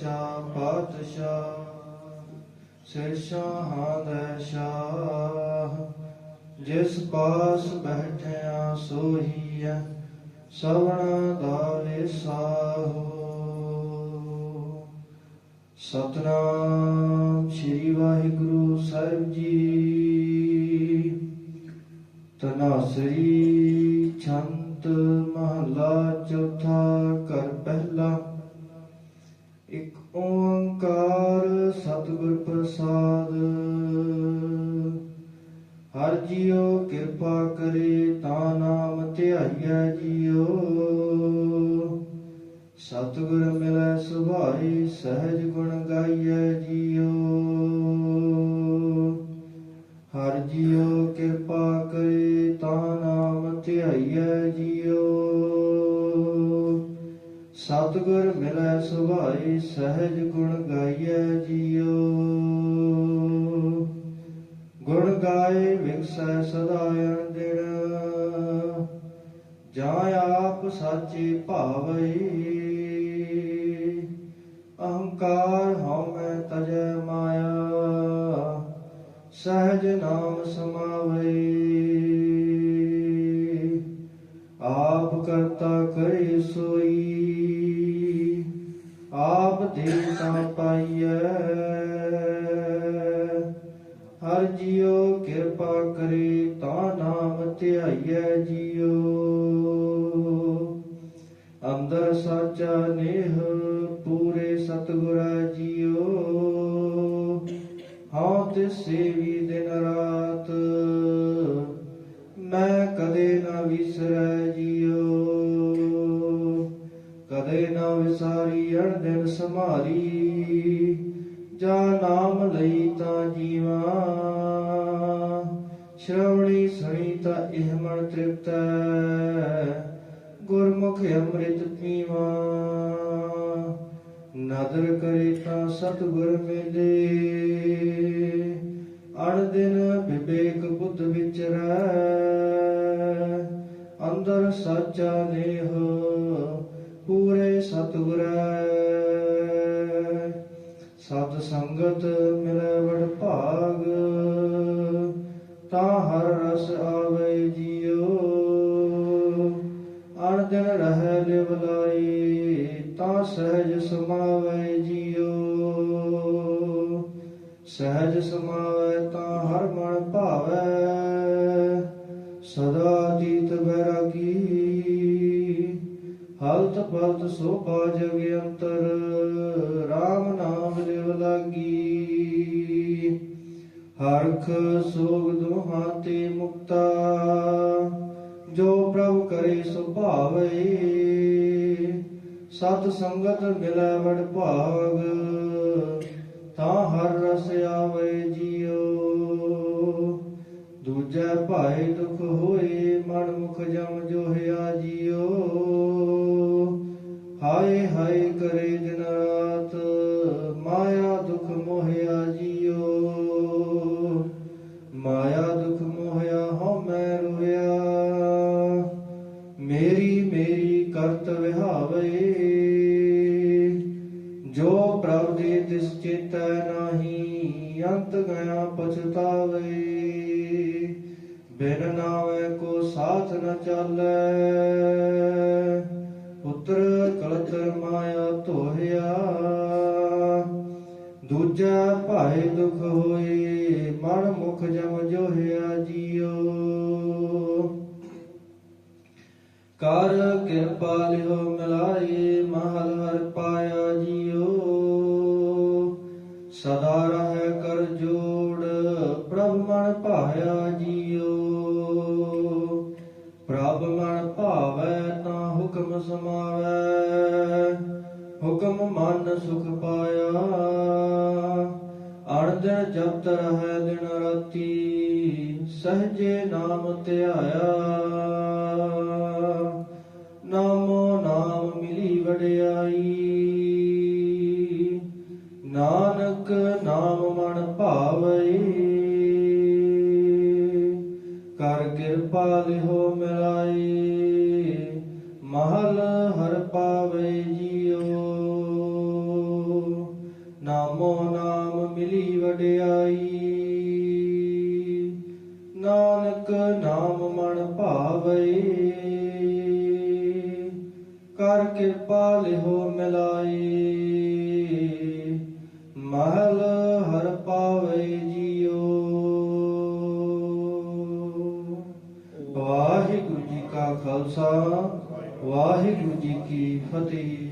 ਸੱਚਾ ਪਾਤਸ਼ਾਹ, ਸਿਰ ਸ਼ਾਹਾਂ ਦਾ ਸ਼ਾਹ। ਜਿਸ ਪਾਸ ਬੈਠਿਆ ਸੋਹੀਐ, ਸਵਣ ਦਾ ਵਿਸਾਹੋ। ਸਤਨਾਮ ਸ੍ਰੀ ਵਾਹਿਗੁਰੂ ਸਾਹਿਬ ਜੀ। ਤਨਾਸਰੀ ਛੰਤ ਮਹਲਾ ਚੌਥਾ ਸਤਿਗੁਰ ਮਿਲੈ ਸੁਭਾਈ, ਸਹਿਜ ਗੁਣ ਗਾਈਐ ਜੀਉ ਹਰ ਜੀਉ ਕਿਰਪਾ ਕਰੇ, ਤਾਂ ਨਾਮ ਧਿਆਈਐ ਜੀਉ ਸਤਿਗੁਰ ਮਿਲੈ ਸੁਭਾਈ, ਸਹਿਜ ਗੁਣ ਗਾਈਐ ਜੀਉ ਗੁਣ ਗਾਏ ਵਿਗਸੈ ਸਦਾ ਅਣਦਿਨ ਜਾਂ ਆਪ ਸਾਚੇ ਭਾਵਈ ਅਹੰਕਾਰ ਹਉਮੈ ਤਜੈ ਮਾਇਆ, ਸਹਿਜ ਨਾਮ ਸਮਾਵਈ। ਆਪ ਕਰਤਾ ਕਰੇ ਸੋਈ, ਆਪ ਦੇਤਾ ਪਾਈਐ। ਹਰ ਜੀਉ ਕਿਰਪਾ ਕਰੇ ਤਾ ਨਾਮ ਧਿਆਈਐ ਜੀ। ਸਾਚਾ ਪੂਰੇ ਸਤਿਗੁਰਾ ਜੀਓ। ਹਉ ਤੇ ਸੇਵੀ ਦਿਨ ਰਾਤ, ਮੈਂ ਕਦੇ ਨਾ ਵਿਸਰੈ ਜੀਓ। ਕਦੇ ਨਾ ਵਿਸਾਰੀ ਅਣ ਦਿਨ ਸਮਾਰੀ ਜਾ ਨਾਮ ਲਈ ਤਾਂ ਜੀਵਾ। ਸ਼ਰਵਣੀ ਸੁਣੀ ਤਾਂ ਇਹ ਮਨ ਤ੍ਰਿਪਤੈ। ਗੁਰਮੁਖ ਅੰਮ੍ਰਿਤ ਪੀਵਾ। ਨਦਰ ਕਰੇ ਤਾਂ ਸਤਗੁਰ ਮਿਲੇ। ਅਣ ਦਿਨ ਵਿਵੇਕ ਬੁੱਧ ਵਿਚਰੈ ਅੰਦਰ ਸਾਚਾ ਨੇਹ ਪੂਰੇ ਸਤਿਗੁਰੈ ਸਤ ਸੰਗਤ ਮਿਲੈ ਵਡ ਭਾਗ ਸਹਿਜ ਸਮਾਵੈ ਤਾਂ ਹਰ ਮਨ ਭਾਵੈ, ਸਦਾ ਜੀਤ ਬੈਰਾਗੀ। ਹਲਤ ਪਲਤ ਸੋ ਜਗ ਅੰਤਰ RAM ਨਾਮ ਲਿਵ ਲਾਗੀ। ਹਰਖ ਸੋਗ ਦੁਹਾਂ ਤੇ ਮੁਕਤਾ, ਜੋ ਪ੍ਰਭ ਕਰੇ ਸੁਭਾਵੇ ਸਤ ਸੰਗਤ ਮਿਲੈ ਵਡ ਭਾਗ ਭਾਏ ਦੁਖ ਹੋਏ ਮਨ ਮੁਖ ਜਮ ਜੋਹਿਆ ਜੀਉ ਹਾਏ ਹਾਏ ਕਰੇ ਦਿਨ ਮਾਇਆ ਦੁਖ ਮੋਹਿਆ ਜੀਓ। ਮਾਇਆ ਦੁਖ ਮੋਹਿਆ ਹਉ ਮੈਂ ਰੋਇਆ ਮੇਰੀ ਮੇਰੀ ਕਰਤ ਵਿਹਾਵੇ। ਜੋ ਪ੍ਰਭ ਦੇ ਤਿਸ ਚੇਤੈ ਨਾਹੀ, ਅੰਤ ਗਿਆ ਪਛਤਾਵੇ। ਬਿਨ ਨਾਵੇ ਕੋ ਸਾਥ ਨ ਚਾਲੈ। ਪੁੱਤਰ ਕਲਤਰ ਮਾਇਆ ਧੋਹਿਆ। ਦੂਜਾ ਭਾਏ ਦੁਖ ਹੋਏ, ਮਨ ਮੁਖ ਜਮ ਜੋਹਿਆ ਜੀਉ ਕਰ ਕਿਰਪਾ ਲਿਓ ਮਿਲਾਏ, ਮਹਲ ਹਰ ਪਾਇਆ ਜੀਉ ਸਦਾ ਰਹਿ ਕਰ ਜੋੜ ਪ੍ਰਭ ਮਨ ਭਾਇਆ ਜੀਉ ਹੁਕਮ ਮਨ ਸੁਖ ਪਾਇਆ। ਅਣਦਿਨ ਜਪਤ ਰਹਿ ਦਿਨ ਰਾਤੀ, ਸਹਜੇ ਨਾਮ ਧਿਆਇਆ। ਨਾਮੋ ਨਾਮ ਮਿਲੀ ਵਡਿਆਈ। ਨਾਨਕ ਨਾਮ ਮਨ ਭਾਵਈ। ਕਰ ਕਿਰਪਾ ਲਿਹੋ ਮਿਲਾਈ। ਮਹਲ ਨਾਮੋ ਨਾਮ ਮਿਲੀ ਵਡਿਆਈ। ਨਾਨਕ ਨਾਮ ਮਨ ਭਾਵੇ। ਕਰ ਕਿਰਪਾ ਲਿਹੋ ਮਿਲਾਈ ਮਹਲ ਹਰ ਪਾਵੇ ਜੀਓ। ਵਾਹਿਗੁਰੂ ਜੀ ਕਾ ਖਾਲਸਾ, ਵਾਹਿਗੁਰੂ ਜੀ ਕੀ ਫਤਿਹ।